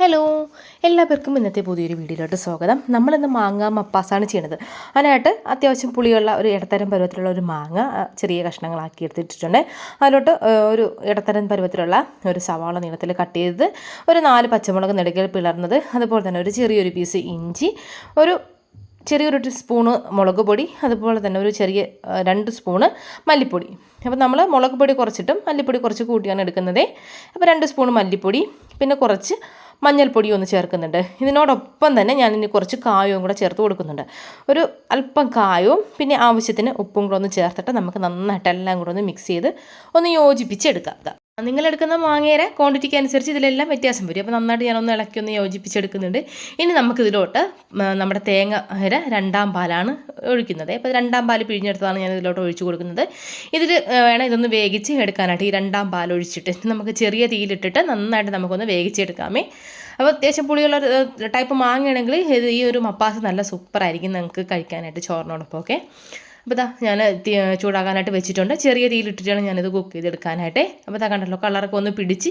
Hello എല്ലാവർക്കും ഇന്നത്തെ പുതിയൊരു വീഡിയോയിലോട്ട് സ്വാഗതം. നമ്മളിന്ന് മാങ്ങ മപ്പാസാണ് ചെയ്യണത്. അതിനായിട്ട് അത്യാവശ്യം പുളിയുള്ള ഒരു ഇടത്തരം പരുവത്തിലുള്ള ഒരു മാങ്ങ ചെറിയ കഷ്ണങ്ങളാക്കി എടുത്തിട്ടുണ്ട്. അതിലോട്ട് ഒരു ഇടത്തരം പരുവത്തിലുള്ള ഒരു സവാള നീളത്തിൽ കട്ട് ചെയ്തത് ഒരു നാല് പച്ചമുളക് നെടുകൽ പിളർന്നത് അതുപോലെ തന്നെ ഒരു ചെറിയൊരു പീസ് ഇഞ്ചി ഒരു ചെറിയൊരു സ്പൂണ് മുളക് പൊടി അതുപോലെ തന്നെ ഒരു ചെറിയ രണ്ട് സ്പൂണ് മല്ലിപ്പൊടി. അപ്പോൾ നമ്മൾ മുളക് പൊടി കുറച്ചിട്ടും മല്ലിപ്പൊടി കുറച്ച് കൂട്ടിയാണ് എടുക്കുന്നത്. അപ്പോൾ രണ്ട് സ്പൂൺ മല്ലിപ്പൊടി പിന്നെ കുറച്ച് മഞ്ഞൾപ്പൊടി ഒന്ന് ചേർക്കുന്നുണ്ട്. ഇതിനോടൊപ്പം തന്നെ ഞാൻ ഇനി കുറച്ച് കായവും കൂടെ ചേർത്ത് കൊടുക്കുന്നുണ്ട്. ഒരു അല്പം കായവും പിന്നെ ആവശ്യത്തിന് ഉപ്പും കൂടെ ഒന്ന് ചേർത്തിട്ട് നമുക്ക് നന്നായിട്ട് എല്ലാം കൂടെ ഒന്ന് മിക്സ് ചെയ്ത് ഒന്ന് യോജിപ്പിച്ചെടുക്കാം നിങ്ങളെടുക്കുന്ന മാങ്ങയുടെ ക്വാണ്ടിറ്റിക്ക് അനുസരിച്ച് ഇതിലെല്ലാം വ്യത്യാസം വരും. അപ്പോൾ നന്നായിട്ട് ഞാനൊന്ന് ഇളക്കി ഒന്ന് യോജിപ്പിച്ചെടുക്കുന്നുണ്ട്. ഇനി നമുക്കിതിലോട്ട് നമ്മുടെ തേങ്ങ അര രണ്ടാം പാലാണ് ഒഴിക്കുന്നത്. അപ്പോൾ രണ്ടാം പാൽ പിഴിഞ്ഞെടുത്തതാണ് ഞാൻ ഇതിലോട്ട് ഒഴിച്ചു കൊടുക്കുന്നത്. ഇതിൽ വേണം ഇതൊന്ന് വേവിച്ച് എടുക്കാനായിട്ട് ഈ രണ്ടാം പാൽ ഒഴിച്ചിട്ട് നമുക്ക് ചെറിയ തീയിലിട്ടിട്ട് നന്നായിട്ട് നമുക്കൊന്ന് വേവിച്ചെടുക്കാമേ. അപ്പോൾ അത്യാവശ്യം പുളിയുള്ള ടൈപ്പ് മാങ്ങയാണെങ്കിൽ ഈ ഒരു മപ്പാസ് നല്ല സൂപ്പറായിരിക്കും നിങ്ങൾക്ക് കഴിക്കാനായിട്ട് ചോറിനോടൊപ്പം ഒക്കെ അപ്പോൾ ഇതാ ഞാൻ ചൂടാകാനായിട്ട് വെച്ചിട്ടുണ്ട്. ചെറിയ തീയിലിട്ടിട്ടാണ് ഞാനിത് കുക്ക് ചെയ്തെടുക്കാനായിട്ട്. അപ്പോൾ ഇതാ കണ്ടല്ലോ കളറൊക്കെ ഒന്ന് പിടിച്ച്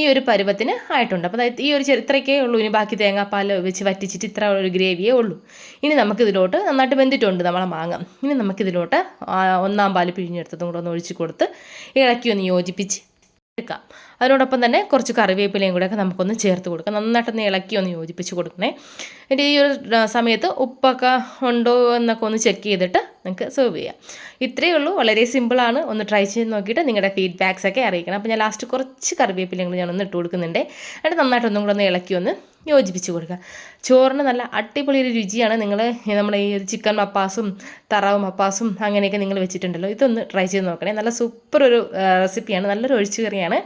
ഈ ഒരു പരുവത്തിന് ആയിട്ടുണ്ട്. അപ്പോൾ ഈ ഒരു ഇത്രയൊക്കെ ഉള്ളൂ. ഇനി ബാക്കി തേങ്ങാപ്പാൽ വെച്ച് വറ്റിച്ചിട്ട് ഇത്ര ഒരു ഗ്രേവിയേ ഉള്ളൂ. ഇനി നമുക്കിതിലോട്ട് നന്നായിട്ട് വെന്തിട്ടുണ്ട് നമ്മളെ മാങ്ങ. ഇനി നമുക്കിതിലോട്ട് ഒന്നാം പാൽ പിഴിഞ്ഞെടുത്തതും കൂടെ ഒന്ന് ഒഴിച്ച് കൊടുത്ത് ഇളക്കി ഒന്ന് യോജിപ്പിച്ച് എടുക്കാം. അതിനോടൊപ്പം തന്നെ കുറച്ച് കറിവേപ്പിലയും കൂടെ ഒക്കെ നമുക്കൊന്ന് ചേർത്ത് കൊടുക്കാം. നന്നായിട്ടൊന്ന് ഇളക്കി ഒന്ന് യോജിപ്പിച്ച് കൊടുക്കണേ. എന്നിട്ട് ഈ ഒരു സമയത്ത് ഉപ്പൊക്കെ ഉണ്ടോ എന്നൊക്കെ ഒന്ന് ചെക്ക് ചെയ്തിട്ട് നിങ്ങൾക്ക് സെർവ് ചെയ്യാം. ഇത്രയേ ഉള്ളൂ. വളരെ സിമ്പിളാണ് ഒന്ന് ട്രൈ ചെയ്ത് നോക്കിയിട്ട് നിങ്ങളുടെ ഫീഡ്ബാക്സ് ഒക്കെ അറിയിക്കണം. അപ്പോൾ ഞാൻ ലാസ്റ്റ് കുറച്ച് കറിവേപ്പിലയും കൂടി ഞാനൊന്ന് ഇട്ട് കൊടുക്കുന്നുണ്ട്. എന്നിട്ട് നന്നായിട്ടൊന്നും കൂടെ ഒന്ന് ഇളക്കി ഒന്ന് യോജിപ്പിച്ച് കൊടുക്കുക. ചോറിന് നല്ല അടിപൊളി ഒരു രുചിയാണ് നിങ്ങൾ നമ്മുടെ ഈ ഒരു ചിക്കൻ മപ്പാസും തറാവ് മപ്പാസും അങ്ങനെയൊക്കെ നിങ്ങൾ വെച്ചിട്ടുണ്ടല്ലോ. ഇതൊന്ന് ട്രൈ ചെയ്ത് നോക്കണേ. നല്ല സൂപ്പർ ഒരു റെസിപ്പിയാണ് നല്ലൊരു ഒഴിച്ചു കറിയാണ്.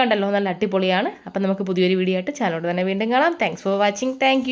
കണ്ടല്ലോ നല്ല അടിപൊളിയാണ്. അപ്പം നമുക്ക് പുതിയൊരു വീഡിയോ ആയിട്ട് ചാനലോട് തന്നെ വീണ്ടും കാണാം. Thanks for watching thank